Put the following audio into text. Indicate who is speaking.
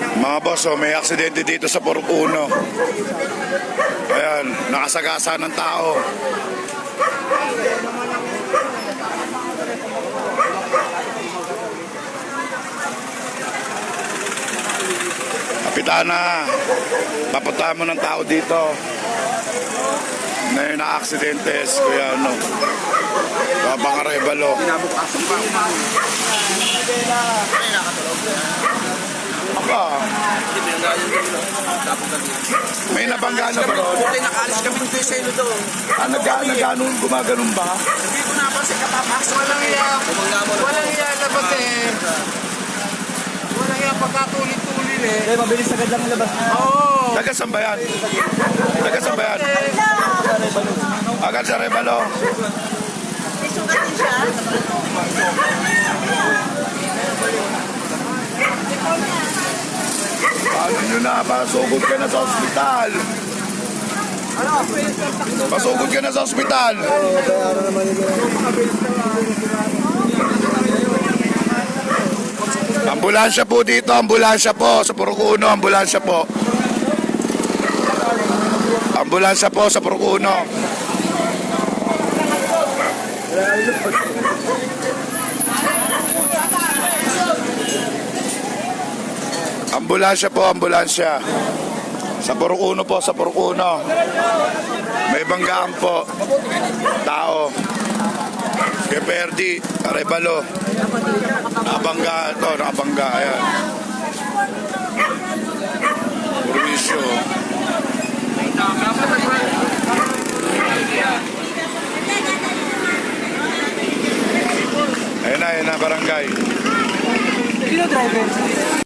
Speaker 1: Mga boss, oh, may aksidente dito sa Porcuno. Ayan, nakasagasa ng tao. Kapitana, papuntahan mo ng tao dito. Na na-aksidente, kuya ano. Babang Arevalo. Aba, may nabangga na ba ron?
Speaker 2: Buti nakalis kami sa ilo doon.
Speaker 1: Ah, nag- nagano, gumaganon ba?
Speaker 2: Hindi ko napansin kapapasok.
Speaker 3: Walang iya. Walang iya dapat eh. Walang iya pagkatuloy-tuloy eh.
Speaker 2: Eh, mabilis agad lang labas.
Speaker 3: Oo.
Speaker 1: Taga saan ba yan? Taga saan ba yan? Agad sa Revalo. Paano nyo na? Pasugod ka na sa ospital. Pasugod ka na sa ospital. Ambulansya po dito, ambulansya po sa Purukuno, ambulansya po. Ambulansya po sa Purukuno. Ambulansya po, ambulansya. Sa Purukuno po, sa Purukuno. May banggaan po. Tao. Kay Perdi, Arevalo. Nakabangga ito, nakabangga. Ayan. Purwisyo. Ayan na, ayan na, barangay.
Speaker 2: Sino driver?